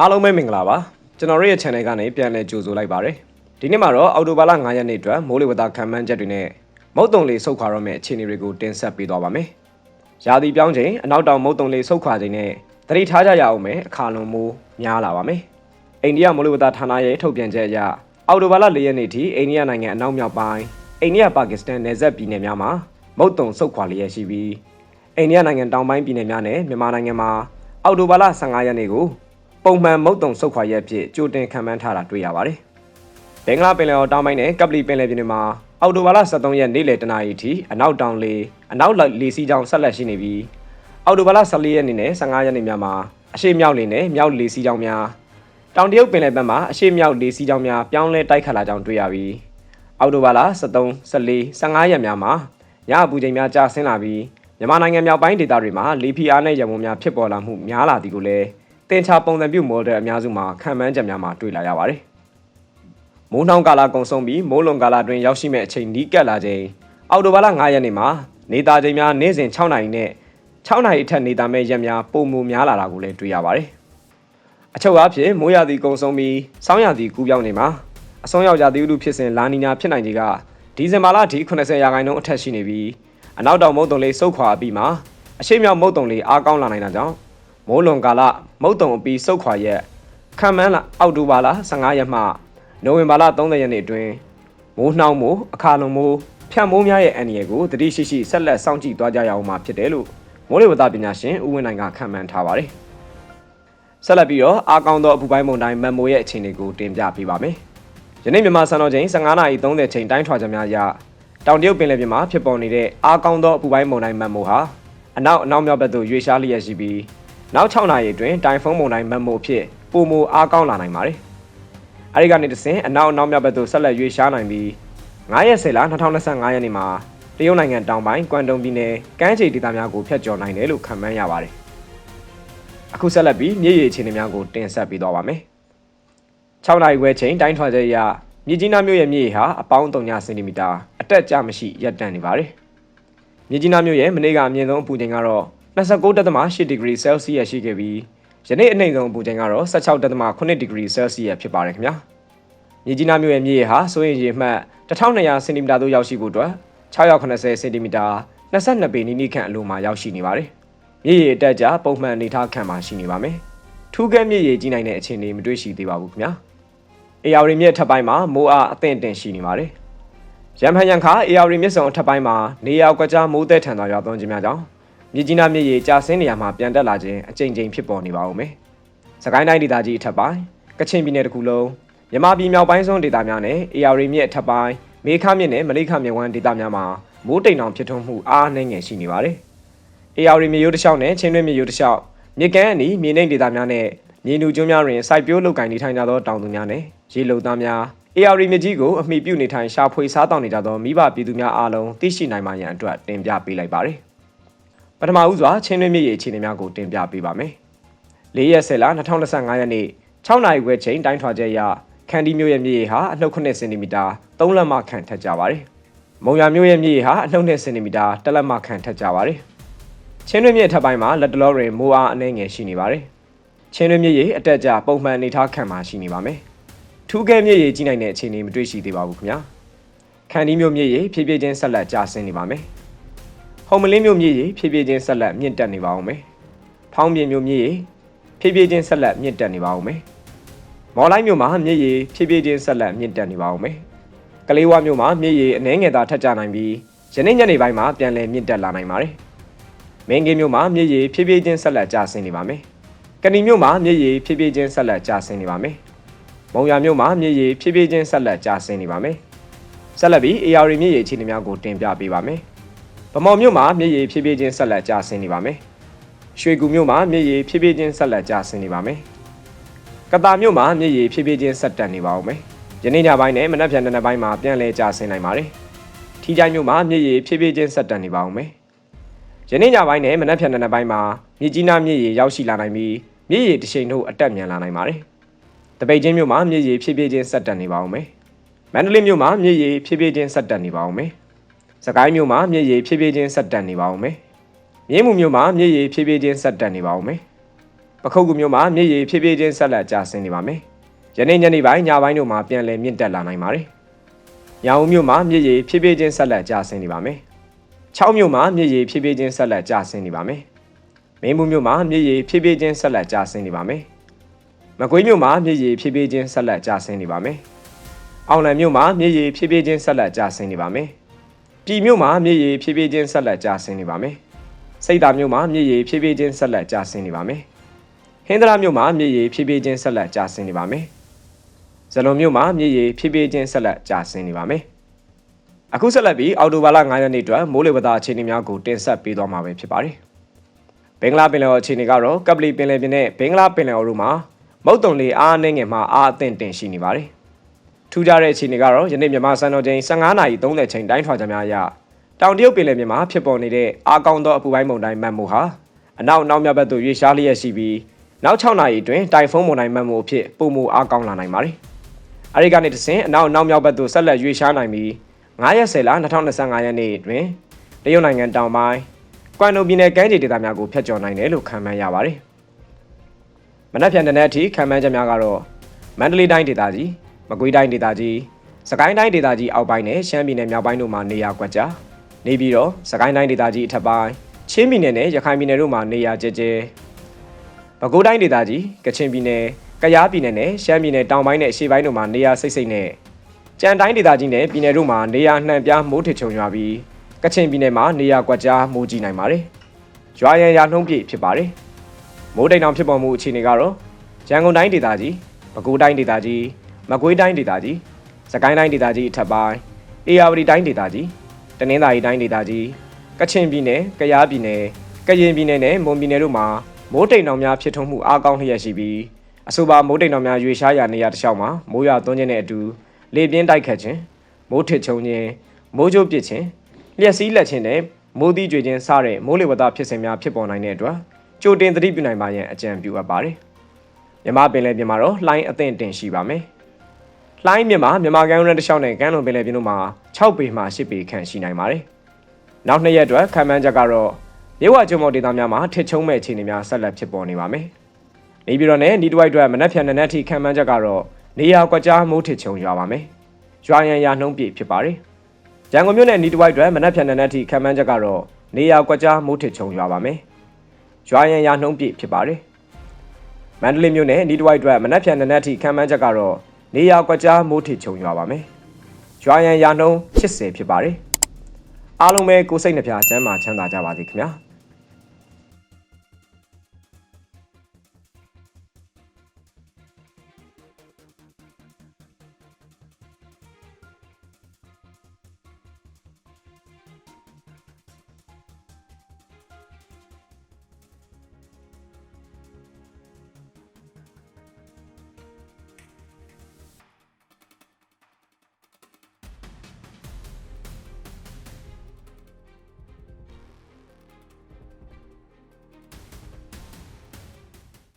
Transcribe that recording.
အားလုံးပဲမင်္ဂလာပါကျွန်တော်တို့ရဲ့ channel ကနေပြန်လည်ကြိုဆိုလိုက်ပါရစေဒီနေ့မှာတော့အော်တိုဘာလ9ရက်နေ့အတွက်မိုးလေဝသခံမှန်းချက်တွေနဲ့မုတ်တုံလေးဆုတ်ခွာတော့မယ့်အခြေအနေတွေကိုတင်ဆက်ပေးသွားပါမယ်ရာသီပြောင်းချိန်အနောက်တောင်မုတ်တုံလေးဆုတ်ခွာချိန်နဲ့တတိထားကြရအောင်မယ်အခါလွန်မိုးများလာပါမယ်အိန္ဒိယမိုးလေဝသဌာနရဲ့ထုတ်ပြန်ချက်အရအော်တိုဘာလ4ရက်နေ့ထိအိန္ဒိယနိုင်ငံအနောက်မြောက်ပိုင်းအိန္ဒိယပါကစ္စတန်နယ်စပ်ပြည်နယ်များမှာမုတ်တုံဆုတ်ခွာလျက်ရှိပြီးအိန္ဒိယနိုင်ငံတောင်ပိုင်းပြည်နယ်များနဲ့မြန်မာနိုင်ငံမှာအော်တိုဘာလ15ရက်နေ့ကို ပုံမှန်မုတ်တုံဆုတ်ခွာရက်ဖြစ်ကြိုတင်ခံမှန်းထားတာတွေ့ရပါတယ်။ဘင်္ဂလားပင်လယ်အော်တောင်ပိုင်းနဲ့ကပလီပင်လယ်ပြင်တွေမှာအော်တိုဘာလ23ရက်နေ့လယ်တနာရီထိအနောက်တောင်လေအနောက်လေစီကြောင်ဆက်လက်ရှိနေပြီးအော်တိုဘာလ14ရက်နေ့နဲ့15ရက်နေ့များမှာအရှိမြောက်လေနဲ့မြောက်လေစီကြောင်များတောင်တရုတ်ပင်လယ်ဘက်မှာအရှိမြောက်လေစီကြောင်များပြောင်းလဲတိုက်ခတ်လာကြောင်းတွေ့ရပြီးအော်တိုဘာလ23 14 15ရက်များမှာညအပူချိန်များကျဆင်းလာပြီးမြန်မာနိုင်ငံမြောက်ပိုင်းဒေသတွေမှာလေပြင်းအားနဲ့ရံပုံများဖြစ်ပေါ်လာမှုများလာသည်ကိုလည်း တင်ချာပုံစံပြု model အများစုမှာခံမှန်းချက်များမှာတွေ့လာရပါတယ်။မိုးနှောင်းကာလကုံဆုံးပြီးမိုးလွန်ကာလတွင်ရောက်ရှိမဲ့အချိန်နီးကပ်လာချိန်အော်တိုဘာလ9ရက်နေ့မှာနေသားချိန်များနေ့စဉ်6နာရီနဲ့6နာရီအထက်နေသားမဲ့ရက်များပုံမူများလာတာကိုလည်းတွေ့ရပါတယ်။အချုပ်အားဖြင့်မိုးရာသီကုံဆုံးပြီးစောင်းရာသီကူးပြောင်းနေမှာအဆုံးရောက်ရာသီဥတုဖြစ်စဉ်လာနီနာဖြစ်နိုင်ခြေကဒီဇင်ဘာလအထိ80ရာခိုင်နှုန်းအထက်ရှိနေပြီးအနောက်တောင်မုတ်တုံလေးစုတ်ခွာပြီးမှအရှိမြောက်မုတ်တုံလေးအားကောင်းလာနိုင်တာကြောင့် မိုးလွန်ကာလမုတ်တုံအပီစုတ်ခွာရက်ခံမှန်းလာအောက်တိုဘာလ15ရက်မှနိုဝင်ဘာလ30ရက်နေ့အတွင်းမိုးနှောင်းမိုးအခါလွန်မိုးဖြန့်မိုးများရဲ့အန္တရာယ်ကိုတတိရှိရှိဆက်လက်စောင့်ကြည့်သွားကြရအောင်မှာဖြစ်တယ်လို့မိုးလေဝသပညာရှင်ဦးဝင်းနိုင်ကခန့်မှန်းထားပါတယ်။ဆက်လက်ပြီးတော့အားကောင်းသောအပူပိုင်းမုန်တိုင်းမန်မိုရဲ့အခြေအနေကိုတင်ပြပေးပါမယ်။ယနေ့မြန်မာစံတော်ချိန်15:30ချိန်တိုင်းထွာချက်များအရတောင်တရုတ်ပင်လယ်ပြင်မှာဖြစ်ပေါ်နေတဲ့အားကောင်းသောအပူပိုင်းမုန်တိုင်းမန်မိုဟာအနောက်အနောက်မြောက်ဘက်သို့ရွေ့ရှားလျက်ရှိပြီး နောက်6နာရီအတွင်းတိုင်ဖုန်းမုန်တိုင်းမတ်မို့ဖြစ်ပုံမူအားကောင်းလာနိုင်ပါတယ်။အဲဒီကနေတဆင့်အနောက်အနောက်မြောက်ဘက်သို့ဆက်လက်ရွေ့ရှားနိုင်ပြီး9ရက်10လ2025ရက်နေ့မှာတရုတ်နိုင်ငံတောင်ပိုင်းကွမ်တုံပြည်နယ်ကမ်းခြေဒေသများကိုဖျက်ကျော်နိုင်တယ်လို့ခန့်မှန်းရပါတယ်။အခုဆက်လက်ပြီးမြေရေအခြေအနေများကိုတင်ဆက်ပေးသွားပါမယ်။6နာရီခွဲချိန်တိုင်းထွာချက်အရမြစ်ကြီးနားမြို့ရဲ့မြေရေဟာအပေါင်း3စင်တီမီတာအတက်ကြမရှိရပ်တန့်နေပါတယ်။မြစ်ကြီးနားမြို့ရဲ့မနေ့ကအမြင့်ဆုံးအပူချိန်ကတော့ 29.8 degree Celsius ရှိခဲ့ပြီးယနေ့အနှိမ်ဆုံးအပူချိန်ကတော့16.8 degree Celsius ဖြစ်ပါတယ်ခင်ဗျာမြေကြီးနားမြို့ရဲ့မြေရေဟာစိုးရင်ရေမှတ်1200စင်တီမီတာသို့ရောက်ရှိဖို့အတွက်680စင်တီမီတာ22ပေနီးနီးခန့်အလိုမှာရောက်ရှိနေပါတယ်မြေရေအတက်ကြပုံမှန်အနေထားခံမှာရှိနေပါမယ်ထူးကဲမြေရေကြီးနိုင်တဲ့အခြေအနေမတွေ့ရှိသေးပါဘူးခင်ဗျာအေယာရီမြစ်ထပ်ပိုင်းမှာမိုးအားအသင့်တင်ရှိနေပါတယ်ရန်ဖန်ရန်ခါအေယာရီမြစ်စုံအထက်ပိုင်းမှာနေရာကွက်ကြားမိုးသည်ထန်သောရွာသွန်းခြင်းများကြောင့် မြစ်ကြီးနားမြစ်ရေကျဆင်းနေရမှာပြန်တက်လာခြင်းအကြိမ်ကြိမ်ဖြစ်ပေါ်နေပါဦးမယ်။စကိုင်းတိုင်းဒေသကြီးအထက်ပိုင်းကချင်ပြည်နယ်တစ်ခုလုံးမြမပြည်မြောက်ပိုင်းစွန်းဒေသများနဲ့အေရီမြစ်အထက်ပိုင်းမေခမြစ်နဲ့မလိခမြစ်ဝမ်းဒေသများမှာမိုးတိမ်တောင်ဖြစ်ထွန်းမှုအားနည်းငယ်ရှိနေပါတယ်။အေရီမြစ်ရိုးတစ်လျှောက်နဲ့ချင်းတွင်းမြစ်ရိုးတစ်လျှောက်မြစ်ကမ်းအနီးမြေနိမ့်ဒေသများနဲ့မြေနူကျွန်းများတွင်စိုက်ပျိုးလုပ်ကိုင်နေထိုင်ကြသောတောင်သူများနဲ့ရေလုံသားများအေရီမြစ်ကြီးကိုအမိပြုနေထိုင်ရှာဖွေစားတောင်းနေကြသောမိဘပြည်သူများအားလုံးသိရှိနိုင်မှရန်အတွက်တင်ပြပေးလိုက်ပါတယ်။ ပထမဦးစွာချင်းတွင်းမြစ်ရေအခြေအနေများကိုတင်ပြပေးပါမယ်။၄ရက်10လ2025ရက်နေ့6နာရီခွဲချိန်တိုင်းထွာချက်အရခန္တီမြို့ရဲ့မြစ်ရေဟာအနှုတ်9စင်တီမီတာ3လက်မခန့်ထက်ကြပါတယ်။မုံရမြို့ရဲ့မြစ်ရေဟာအနှုတ်9စင်တီမီတာ1လက်မခန့်ထက်ကြပါတယ်။ချင်းတွင်းမြစ်ထပ်ပိုင်းမှာလက်တလောတွင်မိုးအားအနှဲငယ်ရှိနေပါတယ်။ချင်းတွင်းမြစ်ရေအတက်ကြပုံမှန်အနေထားခံမှာရှိနေပါမယ်။ထူးကဲမြစ်ရေကြီးနိုင်တဲ့အခြေအနေမတွေ့ရှိသေးပါဘူးခင်ဗျာ။ခန္တီမြို့မြစ်ရေဖြည်းဖြည်းချင်းဆက်လက်ကျဆင်းနေပါမယ်။ ဟုံမလင်းမြို့မြေကြီးဖြည်းဖြည်းချင်းဆက်လက်မြင့်တက်နေပါအောင်မယ်။ဖောင်းပြင်းမြို့မြေကြီးဖြည်းဖြည်းချင်းဆက်လက်မြင့်တက်နေပါအောင်မယ်။မော်လိုက်မြို့မှာမြေကြီးဖြည်းဖြည်းချင်းဆက်လက်မြင့်တက်နေပါအောင်မယ်။ကလေးဝမြို့မှာမြေကြီးအနှဲငယ်သာထက်ကြနိုင်ပြီးယနေ့ညနေပိုင်းမှာပြန်လည်မြင့်တက်လာနိုင်ပါတယ်။မင်းကင်းမြို့မှာမြေကြီးဖြည်းဖြည်းချင်းဆက်လက်ကျဆင်းနေပါမယ်။ကဏီမြို့မှာမြေကြီးဖြည်းဖြည်းချင်းဆက်လက်ကျဆင်းနေပါမယ်။မုံရမြို့မှာမြေကြီးဖြည်းဖြည်းချင်းဆက်လက်ကျဆင်းနေပါမယ်။ဆက်လက်ပြီး AR မြေကြီးအခြေအနေများကိုတင်ပြပေးပါမယ်။ ဗမော်မြို့မှာမြစ်ရေဖြည်းဖြည်းချင်းဆက်လက်ကျဆင်းနေပါမယ်။ရွှေကူမြို့မှာမြစ်ရေဖြည်းဖြည်းချင်းဆက်လက်ကျဆင်းနေပါမယ်။ကတာမြို့မှာမြစ်ရေဖြည်းဖြည်းချင်းဆက်တက်နေပါဦးမယ်။ယနေ့ညပိုင်းနဲ့မနက်ဖြန်နေ့ပိုင်းမှာပြန်လည်ကျဆင်းနိုင်ပါတယ်။ထီချိုင်းမြို့မှာမြစ်ရေဖြည်းဖြည်းချင်းဆက်တက်နေပါဦးမယ်။ယနေ့ညပိုင်းနဲ့မနက်ဖြန်နေ့ပိုင်းမှာမြစ်ကြီးနားမြစ်ရေရောက်ရှိလာနိုင်ပြီးမြစ်ရေတစ်ချိန်တို့အတက်မြန်လာနိုင်ပါတယ်။တပိတ်ချင်းမြို့မှာမြစ်ရေဖြည်းဖြည်းချင်းဆက်တက်နေပါဦးမယ်။မန္တလေးမြို့မှာမြစ်ရေဖြည်းဖြည်းချင်းဆက်တက်နေပါဦးမယ်။ စကိုင်းမြို့မှာမြစ်ရည်ဖြည်းဖြည်းချင်းဆက်တက်နေပါဦးမယ်။မြင်းမှုမြို့မှာမြစ်ရည်ဖြည်းဖြည်းချင်းဆက်တက်နေပါဦးမယ်။ပခုတ်ကူမြို့မှာမြစ်ရေဖြည်းဖြည်းချင်းဆက်လက်ကျဆင်းနေပါမယ်ယနေ့ညနေပိုင်းညပိုင်းတို့မှာပြန်လည်မြင့်တက်လာနိုင်ပါတယ်ညောင်ဦးမြို့မှာမြစ်ရေဖြည်းဖြည်းချင်းဆက်လက်ကျဆင်းနေပါမယ်6မြို့မှာမြစ်ရေဖြည်းဖြည်းချင်းဆက်လက်ကျဆင်းနေပါမယ်မင်းဘူးမြို့မှာမြစ်ရေဖြည်းဖြည်းချင်းဆက်လက်ကျဆင်းနေပါမယ်မကွေးမြို့မှာမြစ်ရေဖြည်းဖြည်းချင်းဆက်လက်ကျဆင်းနေပါမယ်အောင်လံမြို့မှာမြစ်ရေဖြည်းဖြည်းချင်းဆက်လက်ကျဆင်းနေပါမယ် ပြည်မြို့မှာမြစ်ရေဖြည်းဖြည်းချင်းဆက်လက်ကျဆင်းနေပါမယ်စိတ်တာမြို့မှာမြစ်ရေဖြည်းဖြည်းချင်းဆက်လက်ကျဆင်းနေပါမယ်ဟင်္ဒရာမြို့မှာမြစ်ရေဖြည်းဖြည်းချင်းဆက်လက်ကျဆင်းနေပါမယ်ဇလွန်မြို့မှာမြစ်ရေဖြည်းဖြည်းချင်းဆက်လက်ကျဆင်းနေပါမယ်အခုဆက်လက်ပြီးအော်တိုဘာလ9ရက်နေ့အတွက်မိုးလေဝသအခြေအနေများကိုတင်ဆက်ပေးသွားမှာပဲဖြစ်ပါတယ်ဘင်္ဂလားပင်လယ်အော်အခြေအနေကတော့ကပလီပင်လယ်ပြင်နဲ့ဘင်္ဂလားပင်လယ်အော်တို့မှာမုတ်တုံလေအားအနှင်းငယ်မှအားအသင့်တင်ရှိနေပါတယ် ထူးခြားတဲ့အခြေအနေကတော့ယနေ့မြန်မာစံတော်ချိန်15:30ချိန်တိုင်းထွာကြများအရတောင်တရုတ်ပင်လယ်ပြင်မှာဖြစ်ပေါ်နေတဲ့အားကောင်းသောအပူပိုင်းမုန်တိုင်းမတ်မှုဟာအနောက်နောက်မြောက်ဘက်သို့ရွေ့ရှားလျက်ရှိပြီးနောက်6နာရီအတွင်းတိုင်ဖုန်းမုန်တိုင်းမတ်မှုအဖြစ်ပုံမူအားကောင်းလာနိုင်ပါတယ်။အဲဒီကနေတဆင့်အနောက်နောက်မြောက်ဘက်သို့ဆက်လက်ရွေ့ရှားနိုင်ပြီး9ရက်10လ2025ရက်နေ့တွင်တရုတ်နိုင်ငံတောင်ပိုင်းကွမ်ဒိုပြည်နယ်ကမ်းခြေဒေသများကိုဖျက်ကျော်နိုင်တယ်လို့ခန့်မှန်းရပါတယ်။မနက်ဖြန်တနက်အထိခန့်မှန်းချက်များကတော့မန္တလေးတိုင်းဒေသကြီး မကွေးတိုင်းဒေသကြီးစကိုင်းတိုင်းဒေသကြီးအောက်ပိုင်းနဲ့ရှမ်းပြည်နယ်မြောက်ပိုင်းတို့မှာနေရာကွက်ကြားနေပြီးတော့စကိုင်းတိုင်းဒေသကြီးအထက်ပိုင်းချင်းပြည်နယ်နဲ့ရခိုင်ပြည်နယ်တို့မှာနေရာကျကျပဲခူးတိုင်းဒေသကြီးကချင်ပြည်နယ်ကယားပြည်နယ်နဲ့ရှမ်းပြည်နယ်တောင်ပိုင်းနဲ့အရှေ့ပိုင်းတို့မှာနေရာစိတ်စိတ်နဲ့ကြံတိုင်းဒေသကြီးနဲ့ပြည်နယ်တို့မှာနေရာနှံပြားမိုးထစ်ချုံရွာပြီးကချင်ပြည်နယ်မှာနေရာကွက်ကြားမိုးကြီးနိုင်ပါတယ်။ရွာရန်ရာနှုံးပြည့်ဖြစ်ပါတယ်။မိုးတိမ်တောင်ဖြစ်ပေါ်မှုအခြေအနေကတော့ရန်ကုန်တိုင်းဒေသကြီးပဲခူးတိုင်းဒေသကြီး မကွေးတိုင်းဒေသကြီးစကိုင်းတိုင်းဒေသကြီးအထက်ပိုင်းအေရဝတီတိုင်းဒေသကြီးတနင်္သာရီတိုင်းဒေသကြီးကချင်ပြည်နယ်ကယားပြည်နယ်ကရင်ပြည်နယ်နဲ့မွန်ပြည်နယ်တို့မှာမိုးတိမ်တောင်များဖြစ်ထွန်းမှုအားကောင်းလျက်ရှိပြီးအဆိုပါမိုးတိမ်တောင်များရွေရှားရာနေရာတစ်လျှောက်မှာမိုးရွာသွန်းခြင်းနဲ့အတူလေပြင်းတိုက်ခတ်ခြင်းမိုးထစ်ချုံခြင်းမိုးကြိုးပစ်ခြင်းလျှက်စီးလက်ခြင်းနဲ့မိုးသီးကြွေခြင်းစတဲ့မိုးလေဝသဖြစ်စဉ်များဖြစ်ပေါ်နိုင်တဲ့အတွက်ကြိုတင်သတိပြုနိုင်ပါရန်အကြံပြုအပ်ပါတယ်မြမပင်လယ်ပြင်မှာတော့လှိုင်းအသင့်တင်ရှိပါမယ်။ လှိုင်းမြမှာမြန်မာကမ်းရိုးတန်းတစ်လျှောက်နဲ့ကမ်းလွန်ပင်လယ်ပြင်တို့မှာ6ပေမှ10ပေခန့်ရှိနိုင်ပါတယ်။နောက်နှစ်ရက်အတွက်ခံမှန်းချက်ကတော့ရေဝကျုံမော်ဒေသများမှာထစ်ချုံမဲ့အခြေအနေများဆက်လက်ဖြစ်ပေါ်နေပါမယ်။နေပြည်တော်နဲ့ဒီတဝိုက်အတွက်မနက်ဖြန်နက်ထိခံမှန်းချက်ကတော့နေရာကွက်ကြားမိုးထစ်ချုံရွာပါမယ်။ရွာရန်ရာနှုံးပြည့်ဖြစ်ပါတယ်။ရန်ကုန်မြို့နယ်ဒီတဝိုက်အတွက်မနက်ဖြန်နက်ထိခံမှန်းချက်ကတော့နေရာကွက်ကြားမိုးထစ်ချုံရွာပါမယ်။ရွာရန်ရာနှုံးပြည့်ဖြစ်ပါတယ်။မန္တလေးမြို့နယ်ဒီတဝိုက်အတွက်မနက်ဖြန်နက်ထိခံမှန်းချက်ကတော့ နေရာကွက်ကြားမိုးထစ်ချုံရွာပါမယ်။ရွာရန်ရာနှုံး80ဖြစ်ပါတယ်။အားလုံးပဲကိုယ်စိတ်နှပြချမ်းသာချမ်းသာကြပါစေခင်ဗျာ။